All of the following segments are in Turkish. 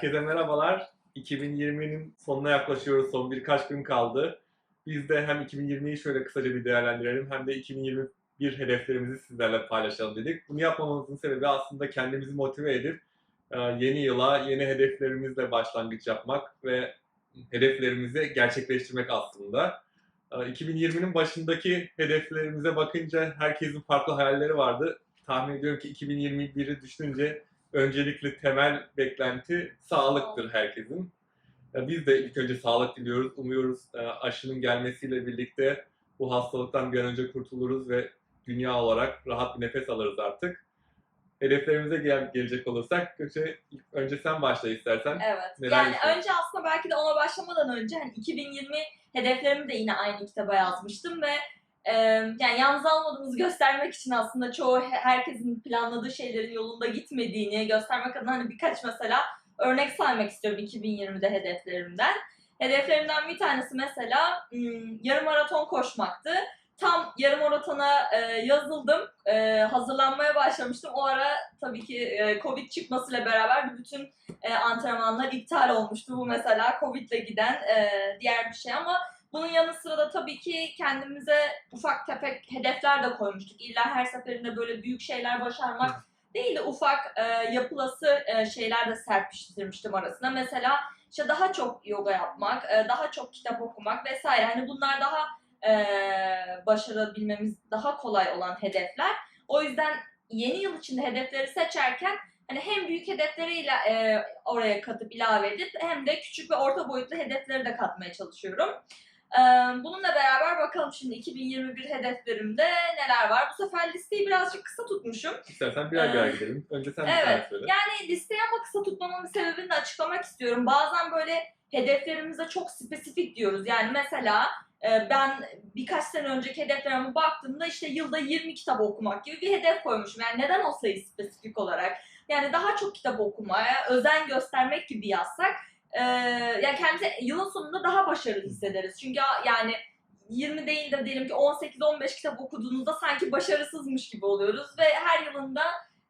Herkese merhabalar. 2020'nin sonuna yaklaşıyoruz. Son birkaç gün kaldı. Biz de hem 2020'yi şöyle kısaca bir değerlendirelim hem de 2021 hedeflerimizi sizlerle paylaşalım dedik. Bunu yapmamızın sebebi aslında kendimizi motive edip e, yeni yıla yeni hedeflerimizle başlangıç yapmak ve hedeflerimizi gerçekleştirmek aslında. E, 2020'nin başındaki hedeflerimize bakınca herkesin farklı hayalleri vardı. Tahmin ediyorum ki 2021'i düşününce öncelikli temel beklenti sağlıktır herkesin. Biz de ilk önce sağlık diliyoruz. Umuyoruz e, aşının gelmesiyle birlikte bu hastalıktan bir an önce kurtuluruz ve dünya olarak rahat bir nefes alırız artık. Hedeflerimize gel- gelecek olursak, Gökçe önce sen başla istersen. Evet. Neler yani düşünüyorsun? önce aslında belki de ona başlamadan önce hani 2020 hedeflerimi de yine aynı kitaba yazmıştım ve yani yalnız almadığımızı göstermek için aslında çoğu he- herkesin planladığı şeylerin yolunda gitmediğini göstermek adına hani birkaç mesela örnek saymak istiyorum 2020'de hedeflerimden. Hedeflerimden bir tanesi mesela hmm, yarım maraton koşmaktı. Tam yarım maratona yazıldım, hazırlanmaya başlamıştım. O ara tabii ki Covid çıkmasıyla beraber bütün antrenmanlar iptal olmuştu. Bu mesela Covid'le giden diğer bir şey ama bunun yanı sıra da tabii ki kendimize ufak tefek hedefler de koymuştuk. İlla her seferinde böyle büyük şeyler başarmak değil de ufak e, yapılası e, şeyler de serpiştirmiştim arasına. Mesela işte daha çok yoga yapmak, e, daha çok kitap okumak vesaire. Hani bunlar daha e, başarabilmemiz daha kolay olan hedefler. O yüzden yeni yıl içinde hedefleri seçerken hani hem büyük hedefleriyle e, oraya katıp ilave edip hem de küçük ve orta boyutlu hedefleri de katmaya çalışıyorum. Bununla beraber bakalım şimdi 2021 hedeflerimde neler var. Bu sefer listeyi birazcık kısa tutmuşum. İstersen birer birer gidelim. Önce sen bir tane Evet. söyle. Yani listeyi ama kısa tutmamın sebebini de açıklamak istiyorum. Bazen böyle hedeflerimize çok spesifik diyoruz. Yani mesela ben birkaç sene önceki hedeflerime baktığımda işte yılda 20 kitap okumak gibi bir hedef koymuşum. Yani neden o sayı spesifik olarak? Yani daha çok kitap okumaya özen göstermek gibi yazsak e, yani kendimizi yılın sonunda daha başarılı hissederiz. Çünkü yani 20 değil de diyelim ki 18-15 kitap okuduğunuzda sanki başarısızmış gibi oluyoruz ve her yılında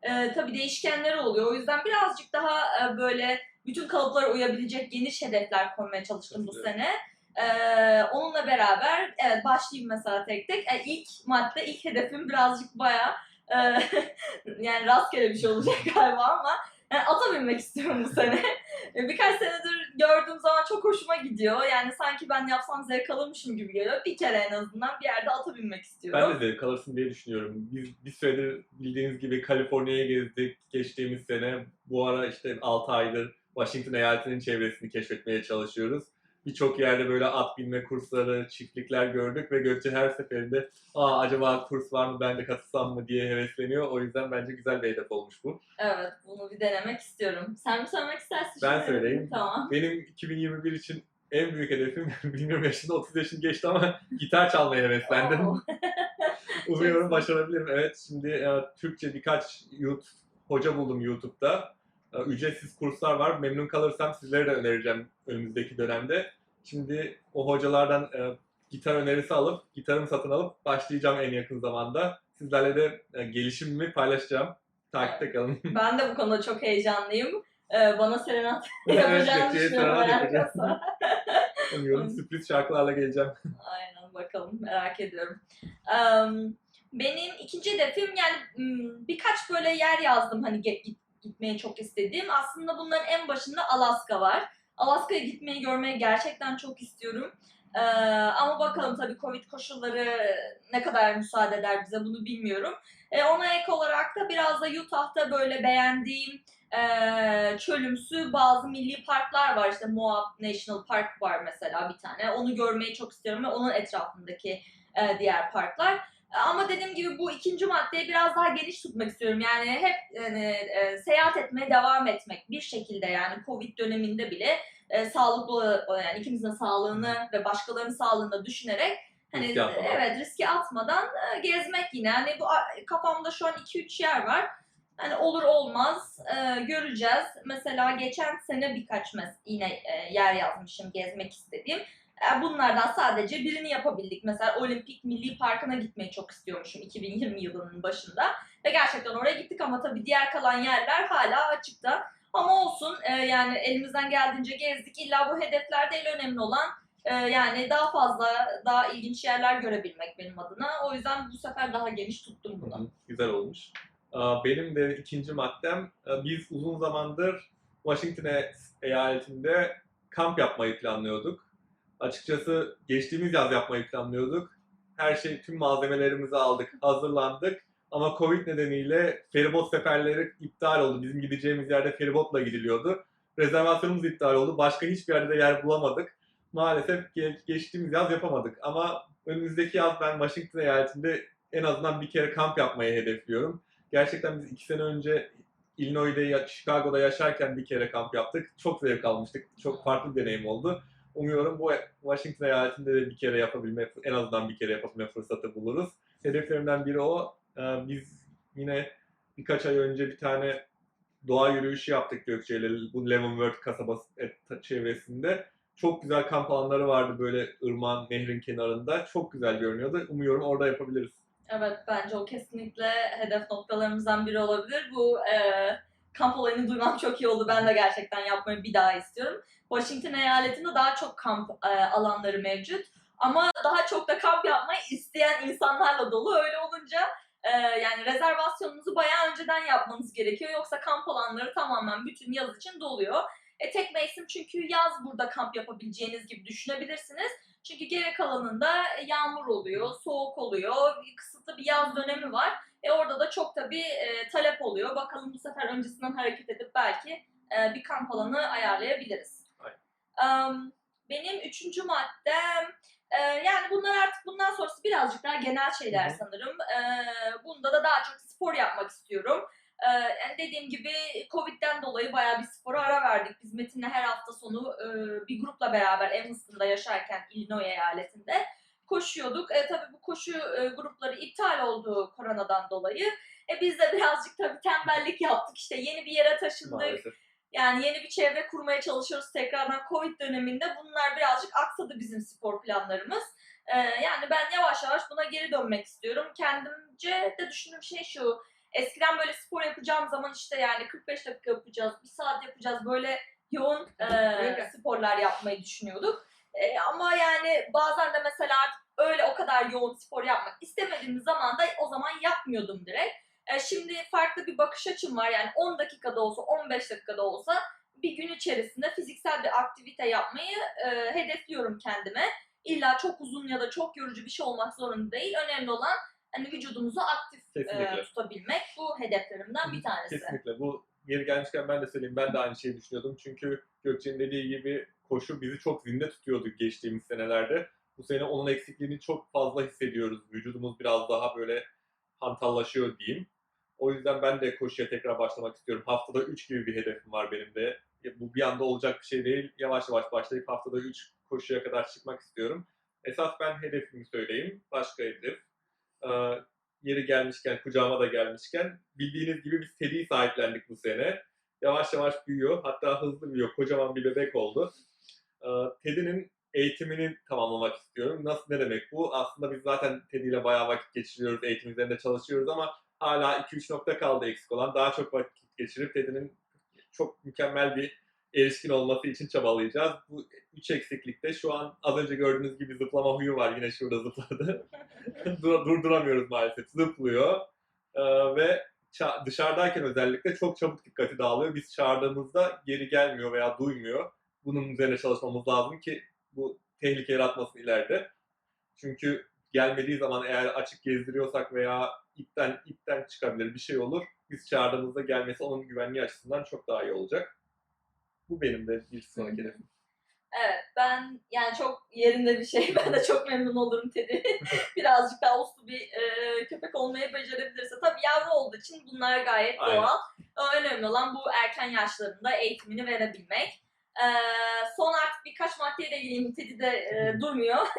e, tabii değişkenleri oluyor. O yüzden birazcık daha e, böyle bütün kalıplara uyabilecek geniş hedefler koymaya çalıştım bu sene. E, onunla beraber evet başlayayım mesela tek tek. E, ilk madde, ilk hedefim birazcık bayağı e, yani rastgele bir şey olacak galiba ama yani ata binmek istiyorum bu sene. E, Birkaç senedir gördüğüm zaman çok hoşuma gidiyor. Yani sanki ben yapsam zevk alırmışım gibi geliyor. Bir kere en azından bir yerde ata binmek istiyorum. Ben de zevk alırsın diye düşünüyorum. Biz bir süredir bildiğiniz gibi Kaliforniya'ya gezdik geçtiğimiz sene. Bu ara işte 6 aydır Washington eyaletinin çevresini keşfetmeye çalışıyoruz. Birçok yerde böyle at binme kursları, çiftlikler gördük ve Gökçe her seferinde Aa, acaba kurs var mı ben de katılsam mı diye hevesleniyor. O yüzden bence güzel bir hedef olmuş bu. Evet, bunu bir denemek istiyorum. Sen mi söylemek istersin? Ben şimdi? söyleyeyim. Tamam. Benim 2021 için en büyük hedefim, bilmiyorum yaşında 30 yaşım geçti ama gitar çalmaya heveslendim. Umuyorum başarabilirim. Evet şimdi e, Türkçe birkaç YouTube, hoca buldum YouTube'da. E, ücretsiz kurslar var. Memnun kalırsam sizlere de önereceğim önümüzdeki dönemde. Şimdi o hocalardan e, gitar önerisi alıp, gitarımı satın alıp başlayacağım en yakın zamanda. Sizlerle de e, gelişimimi paylaşacağım. Takipte kalın. Ben de bu konuda çok heyecanlıyım. Ee, bana serenat Evet, yapacağını Gökçe'ye düşünüyorum yoksa. Umuyorum sürpriz şarkılarla geleceğim. Aynen bakalım merak ediyorum. Em, benim ikinci hedefim yani birkaç böyle yer yazdım hani gitmeyi çok istediğim. Aslında bunların en başında Alaska var. Alaska'ya gitmeyi görmeyi gerçekten çok istiyorum. Ee, ama bakalım tabii Covid koşulları ne kadar müsaade eder bize bunu bilmiyorum. Ee, ona ek olarak da biraz da Utah'ta böyle beğendiğim e, çölümsü bazı milli parklar var. İşte Moab National Park var mesela bir tane. Onu görmeyi çok istiyorum ve onun etrafındaki e, diğer parklar. E, Ama dediğim gibi bu ikinci maddeyi biraz daha geniş tutmak istiyorum. Yani hep yani, e, seyahat etmeye devam etmek bir şekilde yani Covid döneminde bile e, sağlıklı olan- yani ikimizin sağlığını ve başkalarının sağlığını düşünerek hani atmadan. evet riske atmadan e, gezmek yine. Hani bu a- kafamda şu an 2-3 yer var. Hani olur olmaz e, göreceğiz. Mesela geçen sene birkaç mes yine e, yer yazmışım gezmek istediğim. E, bunlardan sadece birini yapabildik. Mesela Olimpik Milli Parkı'na gitmeyi çok istiyormuşum 2020 yılının başında. Ve gerçekten oraya gittik ama tabii diğer kalan yerler hala açıkta. Ama olsun e, yani elimizden geldiğince gezdik. İlla bu hedefler değil önemli olan e, yani daha fazla, daha ilginç yerler görebilmek benim adına. O yüzden bu sefer daha geniş tuttum bunu. Güzel olmuş. Benim de ikinci maddem, biz uzun zamandır Washington eyaletinde kamp yapmayı planlıyorduk. Açıkçası geçtiğimiz yaz yapmayı planlıyorduk. Her şey, tüm malzemelerimizi aldık, hazırlandık. Ama Covid nedeniyle feribot seferleri iptal oldu. Bizim gideceğimiz yerde feribotla gidiliyordu. Rezervasyonumuz iptal oldu. Başka hiçbir yerde de yer bulamadık. Maalesef ge- geçtiğimiz yaz yapamadık. Ama önümüzdeki yaz ben Washington eyaletinde en azından bir kere kamp yapmayı hedefliyorum. Gerçekten biz iki sene önce Illinois'da, ya- Chicago'da yaşarken bir kere kamp yaptık. Çok zevk almıştık. Çok farklı bir deneyim oldu. Umuyorum bu Washington eyaletinde de bir kere yapabilme, en azından bir kere yapabilme fırsatı buluruz. Hedeflerimden biri o. Ee, Biz yine birkaç ay önce bir tane doğa yürüyüşü yaptık Gökçe'yle. Bu Leavenworth kasabası et- çevresinde. Çok güzel kamp alanları vardı böyle ırmağın, nehrin kenarında. Çok güzel görünüyordu. Umuyorum orada yapabiliriz. Evet bence o kesinlikle hedef noktalarımızdan biri olabilir. Bu e, kamp olayını duymam çok iyi oldu. Ben de gerçekten yapmayı bir daha istiyorum. Washington eyaletinde daha çok kamp e, alanları mevcut. Ama daha çok da kamp yapmayı isteyen insanlarla dolu. Öyle olunca e, yani rezervasyonunuzu bayağı önceden yapmanız gerekiyor. Yoksa kamp alanları tamamen bütün yaz için doluyor. E, tek mevsim çünkü yaz burada kamp yapabileceğiniz gibi düşünebilirsiniz. Çünkü geri kalanında yağmur oluyor, soğuk oluyor, kısıtlı bir yaz dönemi var. E orada da çok tabii e, talep oluyor. Bakalım bu sefer öncesinden hareket edip belki e, bir kamp alanı ayarlayabiliriz. Em, benim üçüncü maddem, e, yani bunlar artık bundan sonrası birazcık daha genel şeyler sanırım. E, bunda da daha çok spor yapmak istiyorum. E, yani dediğim gibi Covid'den dolayı bayağı bir spora ara verdik. Biz Metin'le her hafta sonu e, bir grupla beraber Evanston'da yaşarken Illinois eyaletinde koşuyorduk. E, tabii bu koşu e, grupları iptal oldu koronadan dolayı. E, biz de birazcık tabii tembellik yaptık. İşte yeni bir yere taşındık. Maalesef. Yani yeni bir çevre kurmaya çalışıyoruz tekrardan Covid döneminde. Bunlar birazcık aksadı bizim spor planlarımız. Ee, yani ben yavaş yavaş buna geri dönmek istiyorum. Kendimce de düşündüğüm şey şu. Eskiden böyle spor yapacağım zaman işte yani 45 dakika yapacağız, bir saat yapacağız. Böyle yoğun e, sporlar yapmayı düşünüyorduk. E, ama yani bazen de mesela artık öyle o kadar yoğun spor yapmak istemediğim zaman da o zaman yapmıyordum direkt. E, şimdi farklı bir bakış açım var. Yani 10 dakikada olsa, 15 dakikada olsa bir gün içerisinde fiziksel bir aktivite yapmayı e, hedefliyorum kendime. İlla çok uzun ya da çok yorucu bir şey olmak zorunda değil. Önemli olan hani vücudumuzu aktif e, tutabilmek. Bu hedeflerimden bir tanesi. Kesinlikle. Bu yeri gelmişken ben de söyleyeyim. Ben de aynı şeyi düşünüyordum. Çünkü Gökçe'nin dediği gibi koşu bizi çok zinde tutuyordu geçtiğimiz senelerde. Bu sene onun eksikliğini çok fazla hissediyoruz. Vücudumuz biraz daha böyle hantallaşıyor diyeyim. O yüzden ben de koşuya tekrar başlamak istiyorum. Haftada 3 gibi bir hedefim var benim de. Bu bir anda olacak bir şey değil. Yavaş yavaş başlayıp haftada 3 koşuya kadar çıkmak istiyorum. Esas ben hedefimi söyleyeyim. Başka hedef. Ee, yeri gelmişken, kucağıma da gelmişken bildiğiniz gibi biz Teddy'yi sahiplendik bu sene. Yavaş yavaş büyüyor. Hatta hızlı büyüyor. Kocaman bir bebek oldu. Ee, Teddy'nin eğitimini tamamlamak istiyorum. Nasıl ne demek bu? Aslında biz zaten Teddy ile bayağı vakit geçiriyoruz. Eğitim üzerinde çalışıyoruz ama hala 2-3 nokta kaldı eksik olan. Daha çok vakit geçirip Teddy'nin çok mükemmel bir erişkin olması için çabalayacağız. Bu üç eksiklikte şu an az önce gördüğünüz gibi zıplama huyu var. Yine şurada zıpladı. Dur- durduramıyoruz maalesef. Zıplıyor. Ee, ve dışarıdayken özellikle çok çabuk dikkati dağılıyor. Biz çağırdığımızda geri gelmiyor veya duymuyor. Bunun üzerine çalışmamız lazım ki bu tehlike yaratmasın ileride. Çünkü gelmediği zaman eğer açık gezdiriyorsak veya ipten ipten çıkabilir bir şey olur. Biz çağırdığımızda gelmesi onun güvenliği açısından çok daha iyi olacak. Bu benim de bir sonraki hedefim. Evet ben yani çok yerinde bir şey. Ben de çok memnun olurum Teddy. Birazcık daha uslu bir e, köpek olmayı becerebilirse. Tabii yavru olduğu için bunlar gayet Aynen. doğal. Önemli olan bu erken yaşlarında eğitimini verebilmek. E, son artık birkaç maddeye de geleyim. Teddy de e, durmuyor.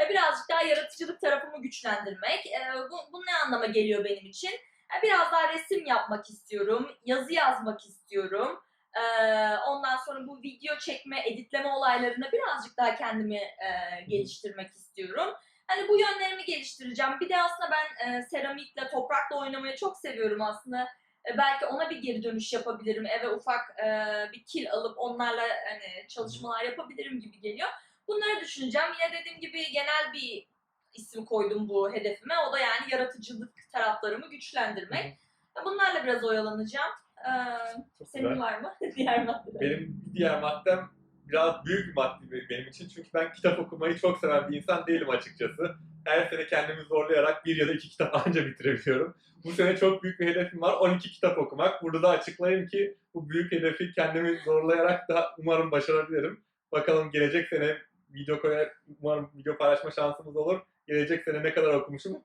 E, Birazcık daha yaratıcılık tarafımı güçlendirmek. E, bu, bu ne anlama geliyor benim için? E, Biraz daha resim yapmak istiyorum. Yazı yazmak istiyorum. Ee, ondan sonra bu video çekme, editleme olaylarında birazcık daha kendimi e, geliştirmek istiyorum. Hani bu yönlerimi geliştireceğim. Bir de aslında ben e, seramikle, toprakla oynamayı çok seviyorum aslında. E, belki ona bir geri dönüş yapabilirim. Eve ufak e, bir kil alıp onlarla hani çalışmalar yapabilirim gibi geliyor. Bunları düşüneceğim. Yine dediğim gibi genel bir isim koydum bu hedefime. O da yani yaratıcılık taraflarımı güçlendirmek. Bunlarla biraz oyalanacağım. Ee, senin var mı diğer maddeler? Benim diğer maddem biraz büyük bir madde benim için. Çünkü ben kitap okumayı çok seven bir insan değilim açıkçası. Her sene kendimi zorlayarak bir ya da iki kitap anca bitirebiliyorum. Bu sene çok büyük bir hedefim var. 12 kitap okumak. Burada da açıklayayım ki bu büyük hedefi kendimi zorlayarak da umarım başarabilirim. Bakalım gelecek sene video koyar, umarım video paylaşma şansımız olur. Gelecek sene ne kadar okumuşum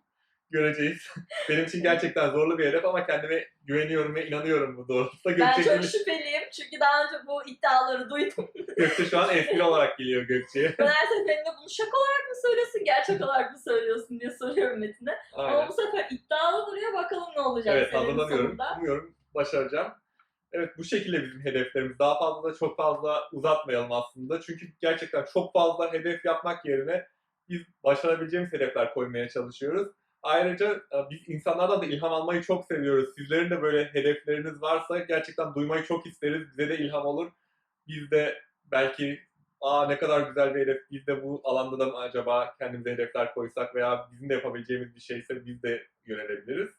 göreceğiz. Benim için gerçekten zorlu bir hedef ama kendime güveniyorum ve inanıyorum bu doğrultuda. Ben çok şüpheliyim çünkü daha önce bu iddiaları duydum. Gökçe şu an espri olarak geliyor Gökçe'ye. Ben her seferinde bunu şaka olarak mı söylüyorsun, gerçek olarak mı söylüyorsun diye soruyorum Metin'e. Ama Aynen. bu sefer iddialı duruyor bakalım ne olacak Evet senenin sonunda. Umuyorum başaracağım. Evet bu şekilde bizim hedeflerimiz. Daha fazla da çok fazla uzatmayalım aslında. Çünkü gerçekten çok fazla hedef yapmak yerine biz başarabileceğimiz hedefler koymaya çalışıyoruz. Ayrıca e, biz insanlardan da ilham almayı çok seviyoruz. Sizlerin de böyle hedefleriniz varsa gerçekten duymayı çok isteriz. Bize de ilham olur. Biz de belki aa ne kadar güzel bir hedef, biz de bu alanda da mı acaba kendimize hedefler koysak veya bizim de yapabileceğimiz bir şeyse biz de yönelebiliriz.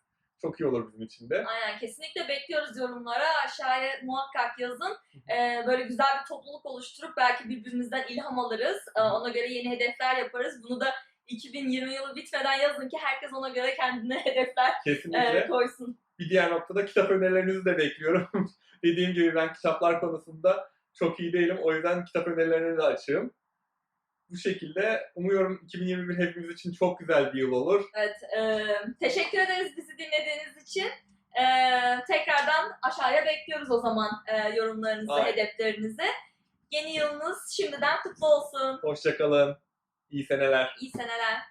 Çok iyi olur bizim için de. Aynen kesinlikle bekliyoruz yorumlara. Aşağıya muhakkak yazın. Ee, böyle güzel bir topluluk oluşturup belki birbirimizden ilham alırız. Ee, ona göre yeni hedefler yaparız. Bunu da 2020 yılı bitmeden yazın ki herkes ona göre kendine hedefler Kesinlikle. e, koysun. Bir diğer noktada kitap önerilerinizi de bekliyorum. Dediğim gibi ben kitaplar konusunda çok iyi değilim. O yüzden kitap önerilerini de açığım. Bu şekilde umuyorum 2021 hepimiz için çok güzel bir yıl olur. Evet, e, teşekkür ederiz bizi dinlediğiniz için. E, tekrardan aşağıya bekliyoruz o zaman e, yorumlarınızı, Aynen. hedeflerinizi. Yeni yılınız şimdiden kutlu olsun. Hoşçakalın. İyi seneler. İyi seneler.